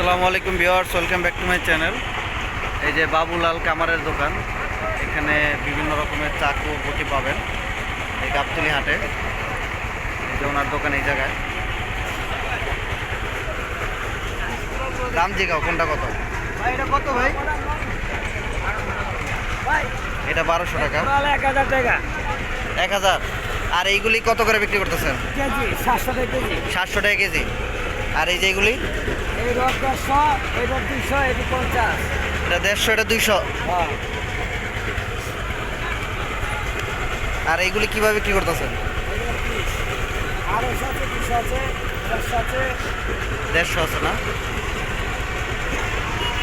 আসসালামু আলাইকুম viewers welcome back to my channel. এই যে বাবুলাল কামারের দোকান এখানে বিভিন্ন রকমের চাকু বটি পাবেন এই গাবতলি হাটে। এই যে ওনার দোকান এই জায়গায়। দাম জিগাও কোনটা কত? ভাই এটা কত ভাই? ভাই এটা বারোশো টাকা। এক হাজার টাকা। এক হাজার। আর এইগুলি কত করে বিক্রি করতেছেন? সাতশো টাকা কেজি। সাতশো টাকা কেজি। আর এই যেগুলি এই রড দশশো এই দুইশো এটি পঞ্চাশ। এটা দেড়শো এটা দুইশো। হ্যাঁ। আর এইগুলি কীভাবে বিক্রি করতেছেন? দেড়শো আছে না?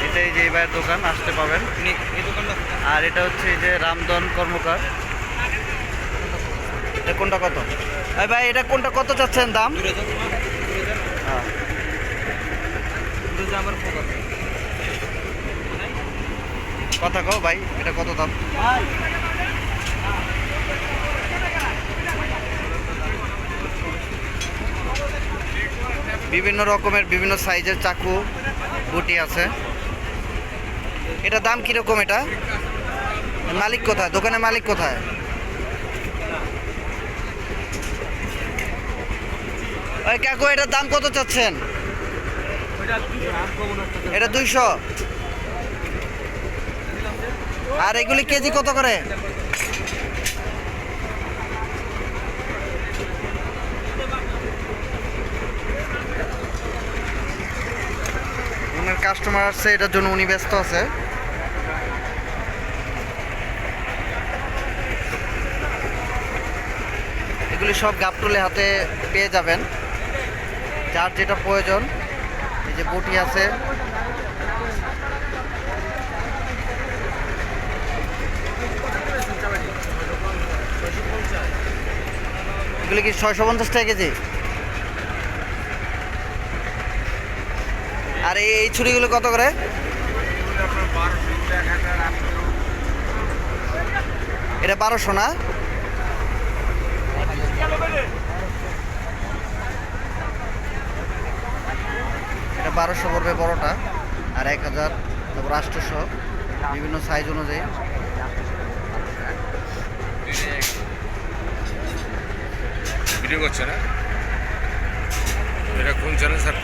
এটাই যে এই ভাইয়ের দোকান আসতে পাবেন। আর এটা হচ্ছে এই যে রামদন কর্মকার। এটা কোনটা কত? এই ভাই এটা কোনটা কত চাচ্ছেন দাম? হ্যাঁ। কথা কও ভাই এটা কত দাম? বিভিন্ন রকমের বিভিন্ন সাইজের চাকু বুটি আছে। এটা দাম কীরকম এটা? মালিক কোথায়? দোকানের মালিক কোথায়? ওই কাকু এটার দাম কত চাচ্ছেন? এটা দুইশো। আর এগুলি কেজি কত করে? কাস্টমার আসছে এটার জন্য উনি ব্যস্ত আছে। এগুলি সব গাপটুলে হাতে পেয়ে যাবেন, যার যেটা প্রয়োজন। যে বটি আছে। এগুলি কি ছয়শো পঞ্চাশ টাকা কেজি? আর এই ছুরিগুলো কত করে? এটা বারোশো না? বারোশো পড়বে বড়টা আর এক হাজার তারপর আষ্টশো বিভিন্ন সাইজ অনুযায়ী। ভিডিও করছে না? এটা কোন চ্যানেল স্যার